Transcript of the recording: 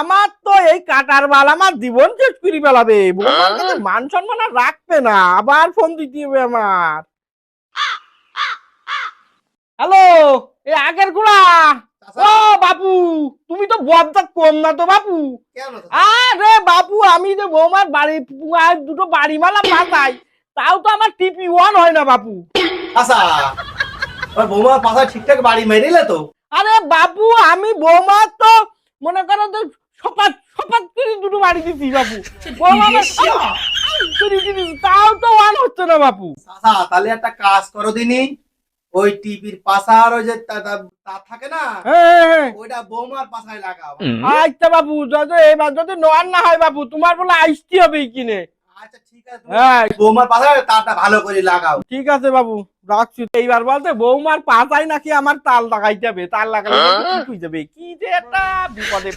আমার তো এই কাটার বাল আমার জীবন শেষ করে ফেলাবে। বৌমার মান সম্মান আর রাখবে না আবার ফোন দিতে হবে আমার। হ্যালো এই আগেরগুলা ও বাপু তুমি তো বদটা কম না তো বাপু। আরে বাপু আমি যে বৌমার বাড়ি দুটো বাড়ি মালা পাতাই তাও তো আমার টিপি ওয়ান হয় না বাপু। আচ্ছা বৌমার পাশা ঠিকঠাক বাড়ি মেরিলে তো। আরে বাপু আমি বৌমার তো সপাত সপাত করে দুটো বাড়ি দিচ্ছি বাপু দিচ্ছি, তাও তো ওয়ান হচ্ছে না বাপু আচ্ছা তাহলে একটা কাজ করো দিনি। ওই টিভির পাশার ওই যে তা- তা- থাকে না? হ্যাঁ হ্যাঁ ওইটা বৌমার পাশায় লাগাও। আচ্ছা বাপু যদি এবার যদি নোয়ার না হয় বাপু তোমার বলে আইসতে হবে কিনে। আচ্ছা ঠিক আছে হ্যাঁ। বৌমার পাশায় তারটা ভালো করে লাগাও। ঠিক আছে বাবু রাখছি। এইবার বলতে বৌমার পাতায় নাকি আমার তাল লাগাইতে হবে? তাল লাগালে নাকি যাবে কি যে একটা বিপদে